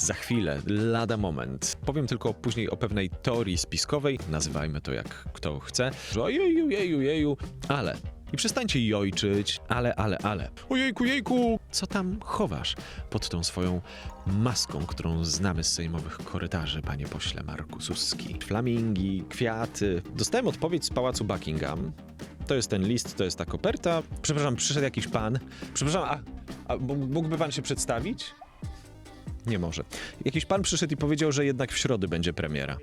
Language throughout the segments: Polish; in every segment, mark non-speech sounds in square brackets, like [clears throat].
Za chwilę, lada moment. Powiem tylko później o pewnej teorii spiskowej, nazywajmy to jak kto chce, że ojeju, jeju, jeju, ale... I przestańcie jojczyć, ale, ale, ale. Ojejku, jejku! Co tam chowasz pod tą swoją maską, którą znamy z sejmowych korytarzy, panie pośle Marku Suski? Flamingi, kwiaty. Dostałem odpowiedź z pałacu Buckingham. To jest ten list, to jest ta koperta. Przepraszam, przyszedł jakiś pan. Przepraszam, a, a mógłby pan się przedstawić? Nie może. Jakiś pan przyszedł i powiedział, że jednak w środę będzie premiera.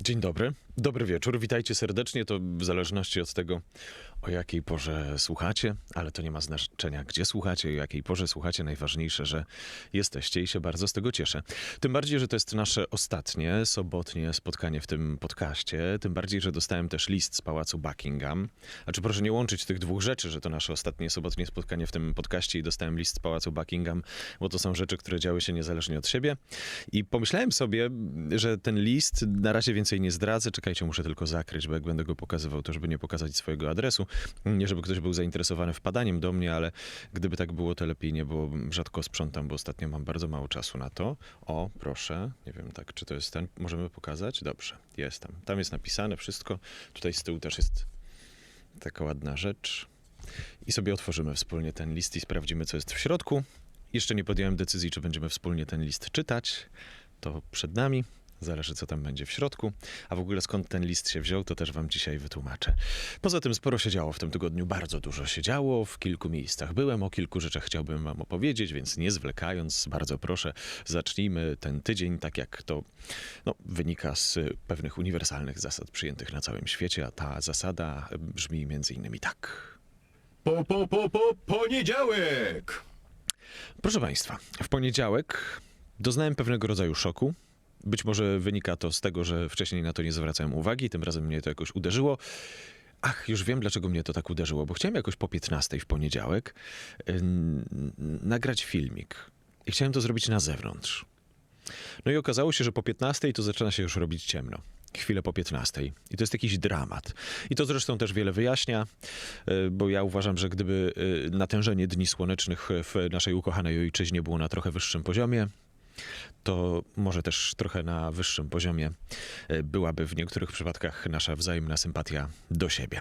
Dzień dobry, dobry wieczór, witajcie serdecznie. To w zależności od tego, o jakiej porze słuchacie, ale to nie ma znaczenia, gdzie słuchacie, o jakiej porze słuchacie. Najważniejsze, że jesteście i się bardzo z tego cieszę. Tym bardziej, że to jest nasze ostatnie sobotnie spotkanie w tym podcaście. Tym bardziej, że dostałem też list z pałacu Buckingham. A czy proszę nie łączyć tych dwóch rzeczy, że to nasze ostatnie sobotnie spotkanie w tym podcaście i dostałem list z pałacu Buckingham, bo to są rzeczy, które działy się niezależnie od siebie. I pomyślałem sobie, że ten list na razie więcej nie zdradzę. Czekajcie, muszę tylko zakryć, bo jak będę go pokazywał, to żeby nie pokazać swojego adresu. Nie, żeby ktoś był zainteresowany wpadaniem do mnie, ale gdyby tak było, to lepiej nie, bo rzadko sprzątam, bo ostatnio mam bardzo mało czasu na to. O, proszę, nie wiem tak, czy to jest ten, możemy pokazać? Dobrze, jest tam. Tam jest napisane wszystko. Tutaj z tyłu też jest taka ładna rzecz. I sobie otworzymy wspólnie ten list i sprawdzimy, co jest w środku. Jeszcze nie podjąłem decyzji, czy będziemy wspólnie ten list czytać. To przed nami. Zależy, co tam będzie w środku. A w ogóle skąd ten list się wziął, to też wam dzisiaj wytłumaczę. Poza tym sporo się działo w tym tygodniu, bardzo dużo się działo. W kilku miejscach byłem, o kilku rzeczach chciałbym wam opowiedzieć, więc nie zwlekając, bardzo proszę, zacznijmy ten tydzień tak, jak to no, wynika z pewnych uniwersalnych zasad przyjętych na całym świecie, a ta zasada brzmi między innymi tak. Po, po, po, po, poniedziałek! Proszę Państwa, w poniedziałek doznałem pewnego rodzaju szoku. Być może wynika to z tego, że wcześniej na to nie zwracałem uwagi, tym razem mnie to jakoś uderzyło. Ach, już wiem, dlaczego mnie to tak uderzyło, bo chciałem jakoś po 15 w poniedziałek ym, nagrać filmik. I chciałem to zrobić na zewnątrz. No i okazało się, że po 15 to zaczyna się już robić ciemno. Chwilę po 15. I to jest jakiś dramat. I to zresztą też wiele wyjaśnia, y, bo ja uważam, że gdyby y, natężenie dni słonecznych w naszej ukochanej ojczyźnie było na trochę wyższym poziomie, to może też trochę na wyższym poziomie e, byłaby w niektórych przypadkach nasza wzajemna sympatia do siebie.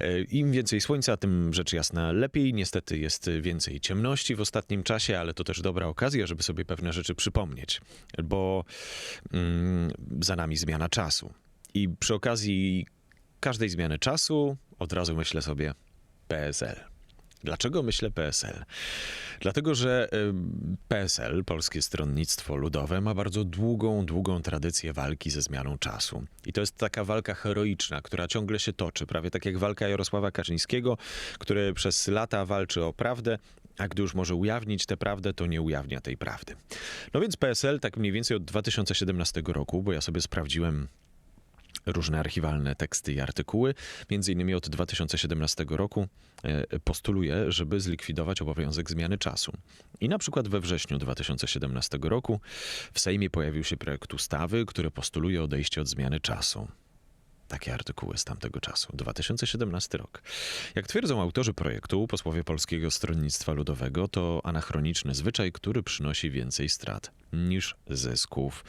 E, Im więcej słońca, tym rzecz jasna lepiej. Niestety jest więcej ciemności w ostatnim czasie, ale to też dobra okazja, żeby sobie pewne rzeczy przypomnieć, bo mm, za nami zmiana czasu. I przy okazji każdej zmiany czasu od razu myślę sobie PSL. Dlaczego myślę PSL? Dlatego, że PSL, Polskie Stronnictwo Ludowe, ma bardzo długą, długą tradycję walki ze zmianą czasu. I to jest taka walka heroiczna, która ciągle się toczy, prawie tak jak walka Jarosława Kaczyńskiego, który przez lata walczy o prawdę, a gdy już może ujawnić tę prawdę, to nie ujawnia tej prawdy. No więc PSL tak mniej więcej od 2017 roku, bo ja sobie sprawdziłem różne archiwalne teksty i artykuły. Między innymi od 2017 roku e, postuluje, żeby zlikwidować obowiązek zmiany czasu. I na przykład we wrześniu 2017 roku w Sejmie pojawił się projekt ustawy, który postuluje odejście od zmiany czasu. Takie artykuły z tamtego czasu, 2017 rok. Jak twierdzą autorzy projektu, posłowie Polskiego Stronnictwa Ludowego, to anachroniczny zwyczaj, który przynosi więcej strat niż zysków.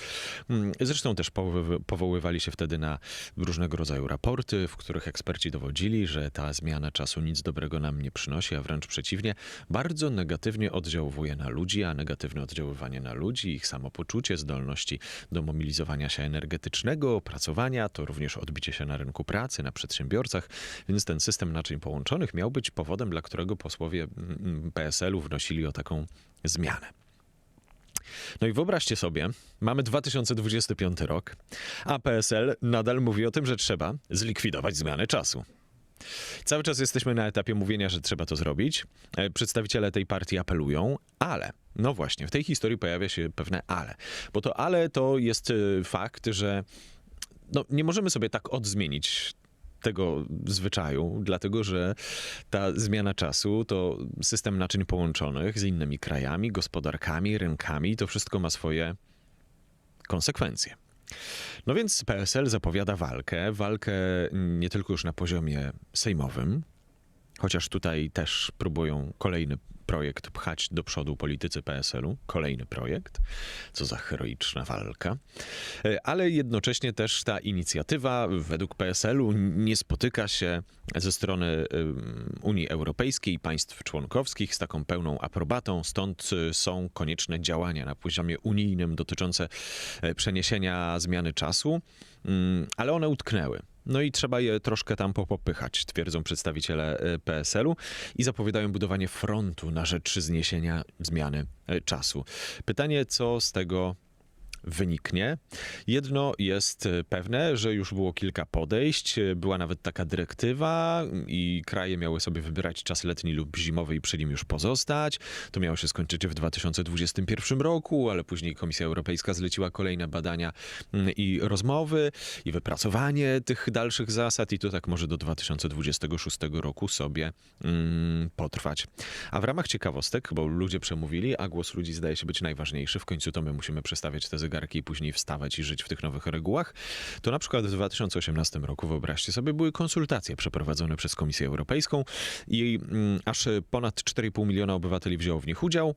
Mm, Zresztą też powoły- powoływali się wtedy na różnego rodzaju raporty, w których eksperci dowodzili, że ta zmiana czasu nic dobrego nam nie przynosi, a wręcz przeciwnie, bardzo negatywnie oddziałuje na ludzi, a negatywne oddziaływanie na ludzi, ich samopoczucie, zdolności do mobilizowania się energetycznego, pracowania, to również odbicie się na rynku pracy, na przedsiębiorcach, więc ten system naczyń połączonych miał być powodem, dla którego posłowie mm, PSL-u wnosili o taką zmianę. No i wyobraźcie sobie, mamy 2025 rok, a PSL nadal mówi o tym, że trzeba zlikwidować zmianę czasu. Cały czas jesteśmy na etapie mówienia, że trzeba to zrobić. E, Przedstawiciele tej partii apelują, ale, no właśnie, w tej historii pojawia się pewne ale. Bo to ale to jest e, fakt, że no, nie możemy sobie tak odzmienić tego zwyczaju, dlatego że ta zmiana czasu to system naczyń połączonych z innymi krajami, gospodarkami, rynkami, to wszystko ma swoje konsekwencje. No więc PSL zapowiada walkę, walkę nie tylko już na poziomie sejmowym, chociaż tutaj też próbują kolejny projekt pchać do przodu politycy PSL-u, kolejny projekt, co za heroiczna walka, E, ale jednocześnie też ta inicjatywa według PSL-u nie spotyka się ze strony Unii Europejskiej państw członkowskich. Z taką pełną aprobatą, stąd y, są konieczne działania na poziomie unijnym dotyczące e, przeniesienia zmiany czasu, Mm, ale one utknęły. No i trzeba je troszkę tam popopychać, twierdzą przedstawiciele e, PSL-u i zapowiadają budowanie frontu na rzecz zniesienia zmiany e, czasu. Pytanie, co z tego wyniknie. Jedno jest e, pewne, że już było kilka podejść, e, była nawet taka dyrektywa i kraje miały sobie wybierać czas letni lub zimowy i przy nim już pozostać. To miało się skończyć w 2021 roku, ale później Komisja Europejska zleciła kolejne badania mm, i rozmowy i wypracowanie tych dalszych zasad i to tak może do 2026 roku sobie mm, potrwać. A w ramach ciekawostek, bo ludzie przemówili, a głos ludzi zdaje się być najważniejszy, w końcu to my musimy przestawiać te zegarki i później wstawać i żyć w tych nowych regułach, to na przykład w 2018 roku, wyobraźcie sobie, były konsultacje przeprowadzone przez Komisję Europejską i mm, aż ponad 4,5 miliona obywateli wzięło w nich udział.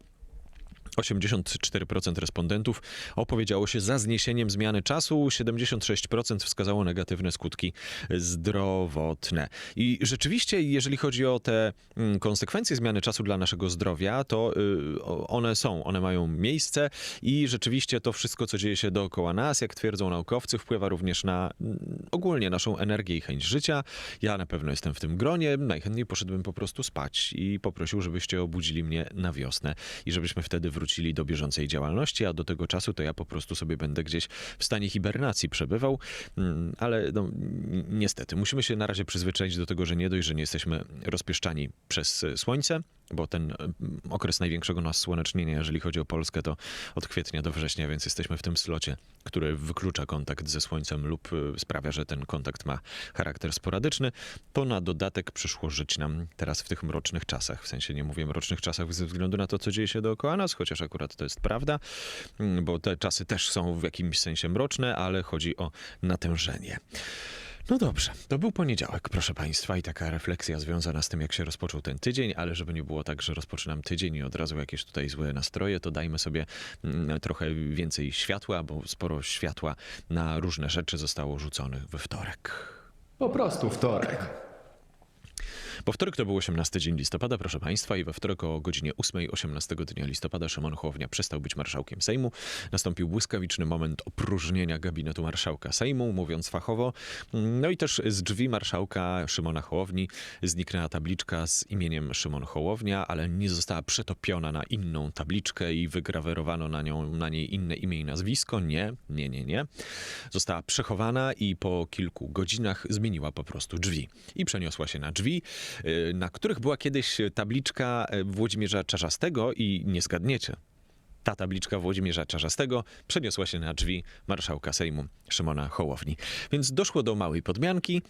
84% respondentów opowiedziało się za zniesieniem zmiany czasu, 76% wskazało negatywne skutki zdrowotne. I rzeczywiście, jeżeli chodzi o te mm, konsekwencje zmiany czasu dla naszego zdrowia, to y, one są, one mają miejsce i rzeczywiście to wszystko, co dzieje się dookoła nas, jak twierdzą naukowcy, wpływa również na mm, ogólnie naszą energię i chęć życia. Ja na pewno jestem w tym gronie. Najchętniej poszedłbym po prostu spać i poprosił, żebyście obudzili mnie na wiosnę i żebyśmy wtedy wrócili do bieżącej działalności, a do tego czasu to ja po prostu sobie będę gdzieś w stanie hibernacji przebywał. Mm, Ale no, ni- niestety, musimy się na razie przyzwyczaić do tego, że nie dość, że nie jesteśmy rozpieszczani przez e, słońce, bo ten mm, okres największego nas słonecznienia, jeżeli chodzi o Polskę, to od kwietnia do września, więc jesteśmy w tym slocie, który wyklucza kontakt ze słońcem lub y, sprawia, że ten kontakt ma charakter sporadyczny. To na dodatek przyszło żyć nam teraz w tych mrocznych czasach. W sensie nie mówię mrocznych czasach ze względu na to, co dzieje się dookoła nas, chociaż akurat to jest prawda, mm, bo te czasy też są w jakimś sensie mroczne, ale chodzi o natężenie. No dobrze, to był poniedziałek, proszę Państwa, i taka refleksja związana z tym, jak się rozpoczął ten tydzień, ale żeby nie było tak, że rozpoczynam tydzień i od razu jakieś tutaj złe nastroje, to dajmy sobie mm, trochę więcej światła, bo sporo światła na różne rzeczy zostało rzuconych we wtorek. Po prostu wtorek. Bo wtorek to był 18 dzień listopada, proszę Państwa, i we wtorek o godzinie 8, 18 dnia listopada Szymon Hołownia przestał być marszałkiem Sejmu. Nastąpił błyskawiczny moment opróżnienia gabinetu marszałka Sejmu, mówiąc fachowo. No i też z drzwi marszałka Szymona Hołowni zniknęła tabliczka z imieniem Szymon Hołownia, ale nie została przetopiona na inną tabliczkę i wygrawerowano na, nią, na niej inne imię i nazwisko. Nie, nie, nie, nie. Została przechowana i po kilku godzinach zmieniła po prostu drzwi. I przeniosła się na drzwi, na których była kiedyś tabliczka y, Włodzimierza Czarzastego i nie zgadniecie. Ta tabliczka Włodzimierza Czarzastego przeniosła się na drzwi marszałka Sejmu Szymona Hołowni. Więc doszło do małej podmianki.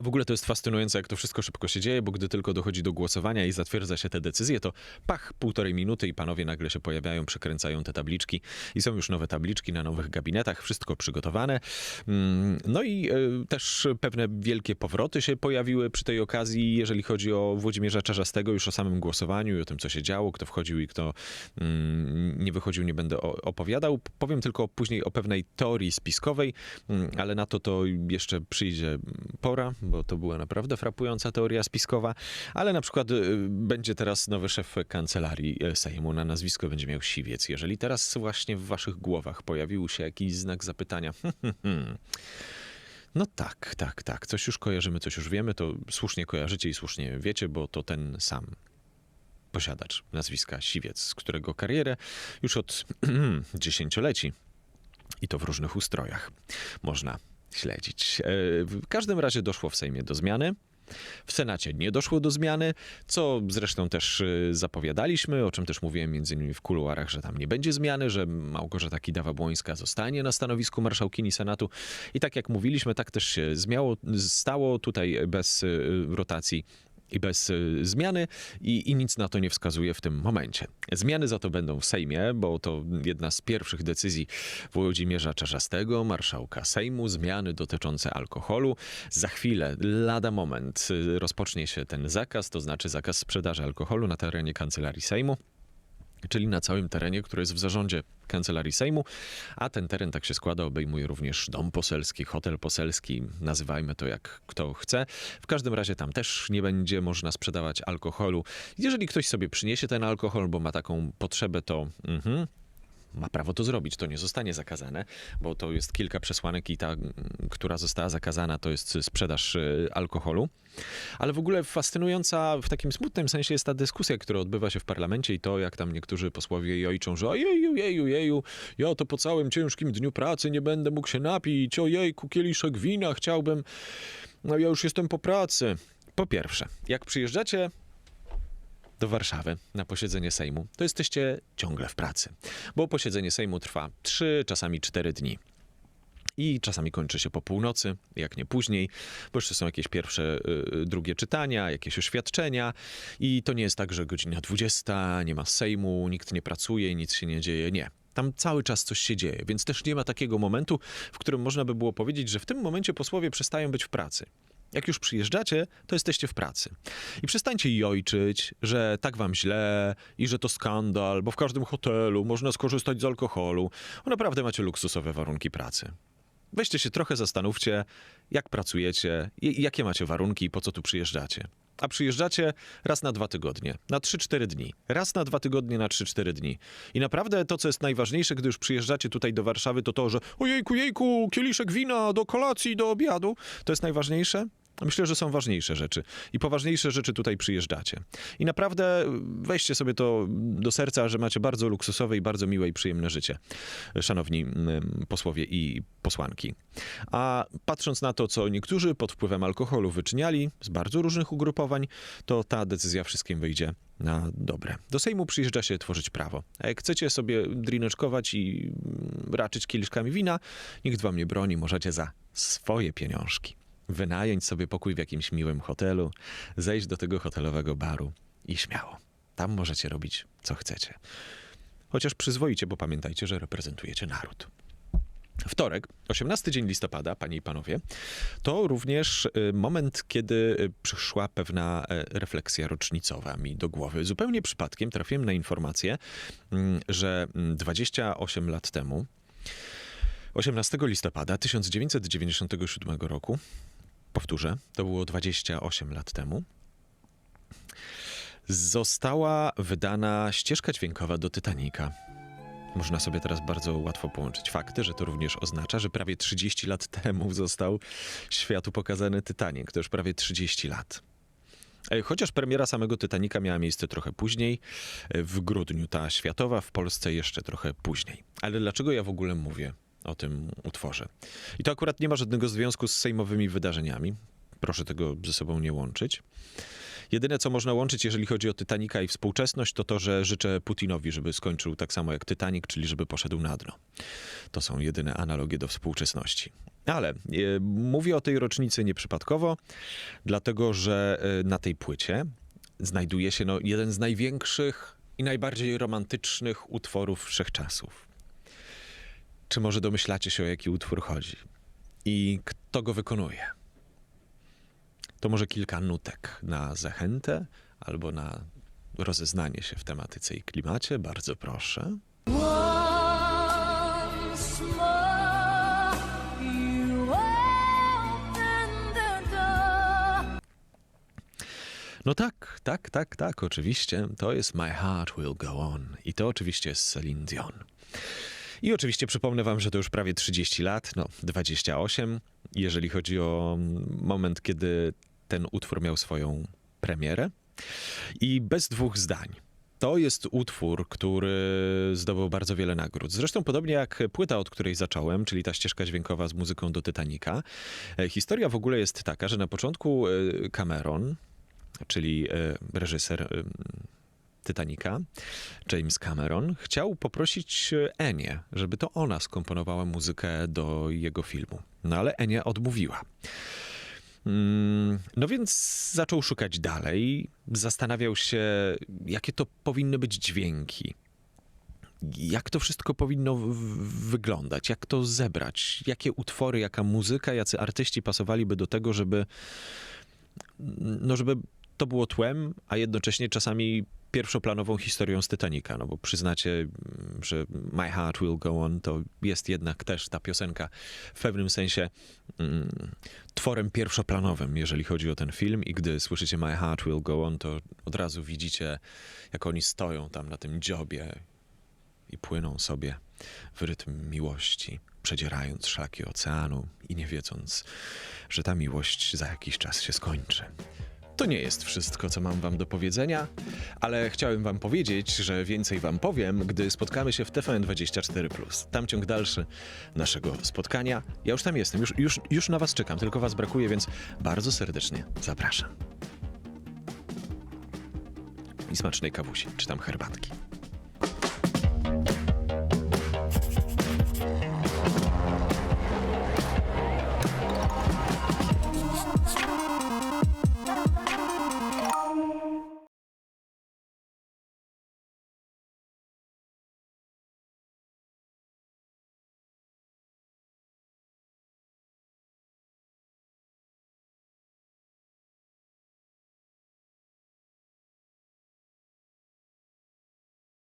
W ogóle to jest fascynujące, jak to wszystko szybko się dzieje, bo gdy tylko dochodzi do głosowania i zatwierdza się te decyzje, to pach, półtorej minuty i panowie nagle się pojawiają, przekręcają te tabliczki i są już nowe tabliczki na nowych gabinetach, wszystko przygotowane. Mm, No i e, też pewne wielkie powroty się pojawiły przy tej okazji, jeżeli chodzi o Włodzimierza Czarzastego, już o samym głosowaniu i o tym, co się działo, kto wchodził i kto mm, nie wychodził, nie będę opowiadał. Powiem tylko później o pewnej teorii spiskowej, mm, ale na to to jeszcze przyjdzie pora, bo to była naprawdę frapująca teoria spiskowa, ale na przykład y, będzie teraz nowy szef kancelarii y, Sejmu, na nazwisko będzie miał Siwiec. Jeżeli teraz właśnie w waszych głowach pojawił się jakiś znak zapytania, no tak, tak, tak, coś już kojarzymy, coś już wiemy, to słusznie kojarzycie i słusznie wiecie, bo to ten sam posiadacz nazwiska Siwiec, z którego karierę już od [clears throat] dziesięcioleci i to w różnych ustrojach można śledzić. E, W każdym razie doszło w Sejmie do zmiany. W Senacie nie doszło do zmiany, co zresztą też y, zapowiadaliśmy, o czym też mówiłem między innymi w kuluarach, że tam nie będzie zmiany, że Małgorzata Kidawa-Błońska zostanie na stanowisku marszałkini Senatu. I tak jak mówiliśmy, tak też się zmiało, stało tutaj bez y, rotacji i bez y, zmiany i, i nic na to nie wskazuje w tym momencie. Zmiany za to będą w Sejmie, bo to jedna z pierwszych decyzji Włodzimierza Czarzastego, marszałka Sejmu, zmiany dotyczące alkoholu. Za chwilę, lada moment, y, rozpocznie się ten zakaz, to znaczy zakaz sprzedaży alkoholu na terenie kancelarii Sejmu czyli na całym terenie, który jest w zarządzie Kancelarii Sejmu, a ten teren, tak się składa, obejmuje również dom poselski, hotel poselski, nazywajmy to jak kto chce. W każdym razie tam też nie będzie można sprzedawać alkoholu. Jeżeli ktoś sobie przyniesie ten alkohol, bo ma taką potrzebę, to mhm, ma prawo to zrobić. To nie zostanie zakazane, bo to jest kilka przesłanek i ta, która została zakazana, to jest sprzedaż y, alkoholu. Ale w ogóle fascynująca w takim smutnym sensie jest ta dyskusja, która odbywa się w parlamencie i to, jak tam niektórzy posłowie jojczą, że ojeju, jeju, jeju, ja to po całym ciężkim dniu pracy nie będę mógł się napić, ojejku, kieliszek wina chciałbym, no ja już jestem po pracy. Po pierwsze, jak przyjeżdżacie do Warszawy na posiedzenie Sejmu, to jesteście ciągle w pracy, bo posiedzenie Sejmu trwa 3, czasami 4 dni. I czasami kończy się po północy, jak nie później, bo jeszcze są jakieś pierwsze, y, drugie czytania, jakieś oświadczenia. I to nie jest tak, że godzina 20, nie ma Sejmu, nikt nie pracuje, nic się nie dzieje. Nie. Tam cały czas coś się dzieje, więc też nie ma takiego momentu, w którym można by było powiedzieć, że w tym momencie posłowie przestają być w pracy. Jak już przyjeżdżacie, to jesteście w pracy. I przestańcie jojczyć, że tak wam źle i że to skandal, bo w każdym hotelu można skorzystać z alkoholu. Bo naprawdę macie luksusowe warunki pracy. Weźcie się trochę zastanówcie, jak pracujecie, jakie macie warunki i po co tu przyjeżdżacie. A przyjeżdżacie raz na dwa tygodnie, na 3-4 dni. Raz na dwa tygodnie, na 3-4 dni. I naprawdę to, co jest najważniejsze, gdy już przyjeżdżacie tutaj do Warszawy, to to, że ojejku, jejku, kieliszek wina do kolacji, do obiadu. To jest najważniejsze? Myślę, że są ważniejsze rzeczy. I poważniejsze rzeczy tutaj przyjeżdżacie. I naprawdę weźcie sobie to do serca, że macie bardzo luksusowe i bardzo miłe i przyjemne życie, szanowni mm, posłowie i posłanki. A patrząc na to, co niektórzy pod wpływem alkoholu wyczyniali z bardzo różnych ugrupowań, to ta decyzja wszystkim wyjdzie na dobre. Do Sejmu przyjeżdża się tworzyć prawo. A jak chcecie sobie drineczkować i mm, raczyć kieliszkami wina, nikt wam nie broni, możecie za swoje pieniążki wynająć sobie pokój w jakimś miłym hotelu, zejść do tego hotelowego baru i śmiało. Tam możecie robić, co chcecie. Chociaż przyzwoicie, bo pamiętajcie, że reprezentujecie naród. Wtorek, 18 dzień listopada, panie i panowie, to również y, moment, kiedy y, przyszła pewna e, refleksja rocznicowa mi do głowy. Zupełnie przypadkiem trafiłem na informację, mm, że mm, 28 lat temu, 18 listopada 1997 roku, powtórzę, to było 28 lat temu, została wydana ścieżka dźwiękowa do Titanica. Można sobie teraz bardzo łatwo połączyć fakty, że to również oznacza, że prawie 30 lat temu został światu pokazany Titanic. To już prawie 30 lat. E, Chociaż premiera samego Titanica miała miejsce trochę później, e, w grudniu ta światowa, w Polsce jeszcze trochę później. Ale dlaczego ja w ogóle mówię o tym utworze? I to akurat nie ma żadnego związku z sejmowymi wydarzeniami. Proszę tego ze sobą nie łączyć. Jedyne, co można łączyć, jeżeli chodzi o Titanica i współczesność, to to, że życzę Putinowi, żeby skończył tak samo jak Titanic, czyli żeby poszedł na dno. To są jedyne analogie do współczesności. Ale e, mówię o tej rocznicy nieprzypadkowo, dlatego że e, na tej płycie znajduje się no, jeden z największych i najbardziej romantycznych utworów wszechczasów. Czy może domyślacie się, o jaki utwór chodzi? I kto go wykonuje? To może kilka nutek na zachętę albo na rozeznanie się w tematyce i klimacie. Bardzo proszę. No tak, tak, tak, tak, oczywiście. To jest My Heart Will Go On. I to oczywiście jest Celine Dion. I oczywiście przypomnę wam, że to już prawie 30 lat, no 28, jeżeli chodzi o mm, moment, kiedy ten utwór miał swoją premierę. I bez dwóch zdań. To jest utwór, który zdobył bardzo wiele nagród. Zresztą podobnie jak płyta, od której zacząłem, czyli ta ścieżka dźwiękowa z muzyką do Titanica. E, Historia w ogóle jest taka, że na początku e, Cameron, czyli e, reżyser Titanica, James Cameron, chciał poprosić Enię, żeby to ona skomponowała muzykę do jego filmu. No ale Enia odmówiła. Mm, No więc zaczął szukać dalej, zastanawiał się, jakie to powinny być dźwięki. Jak to wszystko powinno wyglądać, jak to zebrać, jakie utwory, jaka muzyka, jacy artyści pasowaliby do tego, żeby, no żeby to było tłem, a jednocześnie czasami pierwszoplanową historią z Titanica, no bo przyznacie, mm, że My Heart Will Go On to jest jednak też ta piosenka w pewnym sensie mm, tworem pierwszoplanowym, jeżeli chodzi o ten film i gdy słyszycie My Heart Will Go On, to od razu widzicie, jak oni stoją tam na tym dziobie i płyną sobie w rytm miłości, przedzierając szlaki oceanu i nie wiedząc, że ta miłość za jakiś czas się skończy. To nie jest wszystko, co mam wam do powiedzenia, ale chciałem wam powiedzieć, że więcej wam powiem, gdy spotkamy się w TVN24+. Tam ciąg dalszy naszego spotkania. Ja już tam jestem, już, już, już na was czekam, tylko was brakuje, więc bardzo serdecznie zapraszam. I smacznej kawusi, czy tam herbatki.